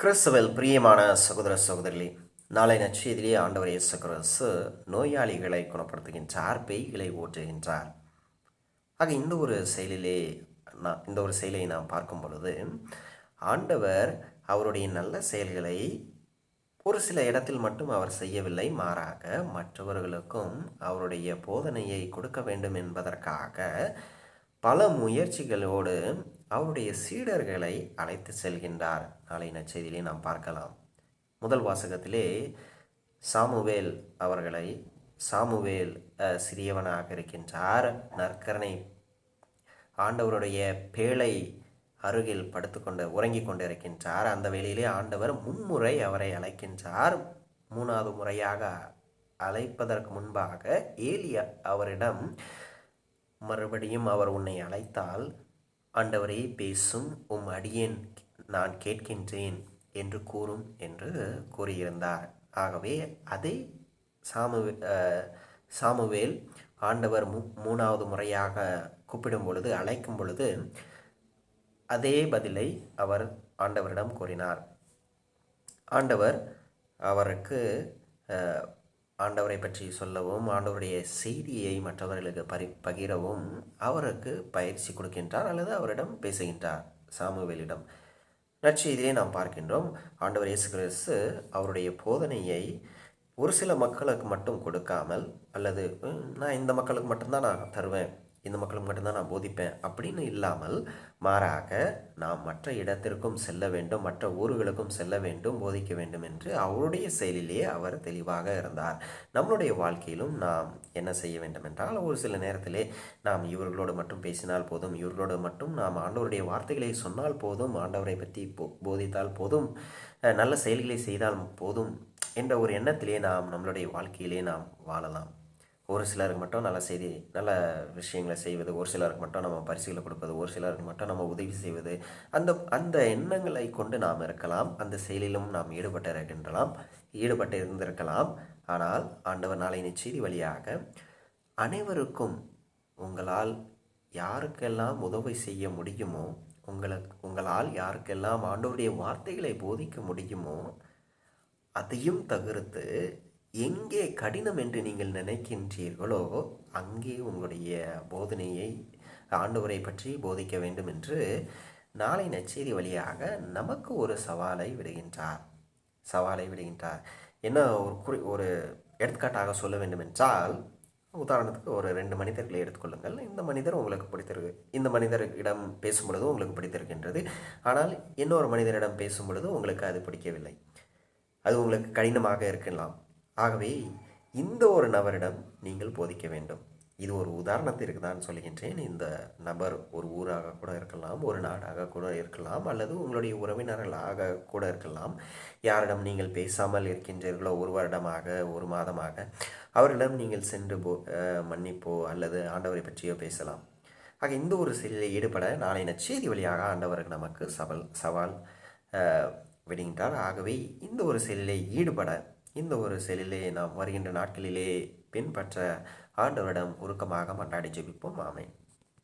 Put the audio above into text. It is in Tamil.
கிறிஸ்துவில் பிரியமான சகோதர சகோதரி நாளை நச்செய்திலே ஆண்டவர் இயேசு கிறிஸ்து நோயாளிகளை குணப்படுத்துகின்றார் பேய்களை ஓட்டுகின்றார். ஆக இந்த ஒரு செயலிலே நான் இந்த ஒரு செயலை நாம் பார்க்கும் பொழுது ஆண்டவர் அவருடைய நல்ல செயல்களை ஒரு சில இடத்தில் மட்டும் அவர் செய்யவில்லை மாறாக மற்றவர்களுக்கும் அவருடைய போதனையை கொடுக்க வேண்டும் என்பதற்காக பல முயற்சிகளோடு அவருடைய சீடர்களை அழைத்து செல்கின்றார். நாளை நச்செய்தியிலே நாம் பார்க்கலாம். முதல் வாசகத்திலே சாமுவேல் அவர்களை சாமுவேல் சிறியவனாக இருக்கின்றார். நற்கரணை. ஆண்டவருடைய பேழை அருகில் படுத்துக்கொண்டு உறங்கிக் கொண்டிருக்கின்றார். அந்த வேளையிலே ஆண்டவர் மும்முறை அவரை அழைக்கின்றார். மூணாவது முறையாக அழைப்பதற்கு முன்பாக ஏலியா அவரிடம் மறுபடியும் அவர் உன்னை அழைத்தால் ஆண்டவரே பேசும் உம் அடியேன் நான் கேட்கின்றேன் என்று கூறும் என்று கூறியிருந்தார். ஆகவே அதை சாமு சாமுவேல் ஆண்டவர் மூ மூணாவது முறையாக கூப்பிடும் பொழுது அழைக்கும் பொழுது அதே பதிலை அவர் ஆண்டவரிடம் கூறினார். ஆண்டவர் அவருக்கு ஆண்டவரை பற்றி சொல்லவும் ஆண்டவருடைய செய்தியை மற்றவர்களுக்கு பரி பகிரவும் அவருக்கு பயிற்சி கொடுக்கின்றார் அல்லது அவரிடம் பேசுகின்றார். சாமுவேலிடம். நற்செய்தியை நாம் பார்க்கின்றோம். ஆண்டவர் இயேசு கிறிஸ்து அவருடைய போதனையை ஒரு சில மக்களுக்கு மட்டும் கொடுக்காமல் அல்லது நான் இந்த மக்களுக்கு மட்டும்தான் நான் தருவேன். இந்த மக்களுக்கு மட்டும்தான் நான் போதிப்பேன். அப்படின்னு இல்லாமல் மாறாக நாம் மற்ற இடத்திற்கும் செல்ல வேண்டும் மற்ற ஊர்களுக்கும் செல்ல வேண்டும் போதிக்க வேண்டும் என்று அவருடைய செயலிலேயே அவர் தெளிவாக இருந்தார். நம்மளுடைய வாழ்க்கையிலும் நாம் என்ன செய்ய வேண்டும் என்றால் ஒரு சில நேரத்திலே நாம் இவர்களோடு மட்டும் பேசினால் போதும் இவர்களோடு மட்டும் நாம் ஆண்டவருடைய வார்த்தைகளை சொன்னால் போதும் ஆண்டவரை பற்றி போ- போதித்தால் போதும் நல்ல செயல்களை செய்தால் போதும் என்ற ஒரு எண்ணத்திலே நாம் நம்மளுடைய வாழ்க்கையிலே நாம் வாழலாம். ஒரு சிலருக்கு மட்டும் நல்ல செய்தி நல்ல விஷயங்களை செய்வது ஒரு சிலருக்கு மட்டும் நம்ம பரிசுகளை கொடுப்பது ஒரு சிலருக்கு மட்டும் நம்ம உதவி செய்வது அந்த அந்த எண்ணங்களை கொண்டு நாம் இருக்கலாம் அந்த செயலிலும் நாம் ஈடுபட்டு இருக்கின்றலாம் ஈடுபட்டு இருந்திருக்கலாம் ஆனால் ஆண்டவர் நாளின் செய்தி வழியாக அனைவருக்கும் உங்களால் யாருக்கெல்லாம் உதவி செய்ய முடியுமோ உங்களுக்கு உங்களால் யாருக்கெல்லாம் ஆண்டவருடைய வார்த்தைகளை போதிக்க முடியுமோ அதையும் தவிர்த்து எங்கே கடினம் என்று நீங்கள் நினைக்கின்றீர்களோ அங்கே உங்களுடைய போதனையை ஆண்டவரை பற்றி போதிக்க வேண்டும் என்று நாளை நச்செய்தி வழியாக நமக்கு ஒரு சவாலை விடுகின்றார். சவாலை விடுகின்றார். என்ன ஒரு குறி ஒரு எடுத்துக்காட்டாக சொல்ல வேண்டும் என்றால் உதாரணத்துக்கு ஒரு ரெண்டு மனிதர்களை எடுத்துக்கொள்ளுங்கள். இந்த மனிதர் உங்களுக்கு பிடித்திருக்கு இந்த மனிதரிடம் பேசும் பொழுது உங்களுக்கு பிடித்திருக்கின்றது. ஆனால் இன்னொரு மனிதரிடம் பேசும் பொழுது உங்களுக்கு அது பிடிக்கவில்லை. அது உங்களுக்கு கடினமாக இருக்கலாம். ஆகவே இந்த ஒரு நபரிடம் நீங்கள் போதிக்க வேண்டும். இது ஒரு உதாரணத்திற்கு தான் சொல்கின்றேன். இந்த நபர் ஒரு ஊராக கூட இருக்கலாம் ஒரு நாடாக கூட இருக்கலாம் அல்லது உங்களுடைய உறவினர்களாக கூட இருக்கலாம். யாரிடம் நீங்கள் பேசாமல் இருக்கின்றீர்களோ ஒரு வருடமாக ஒரு மாதமாக அவர்களிடம் நீங்கள் சென்று போ மன்னிப்போ அல்லது ஆண்டவரை பற்றியோ பேசலாம். ஆக இந்த ஒரு செயலில் ஈடுபட நாளின நச்செய்தி வழியாக ஆண்டவர் நமக்கு சவால் சவால் விடுகின்றார். ஆகவே இந்த ஒரு செயலில் ஈடுபட இந்த ஒரு செயலிலே நாம் வருகின்ற நாட்களிலே பின்பற்ற ஆண்டவரிடம் உருக்கமாக மன்றாடி ஜெபிப்போம். ஆமேன்.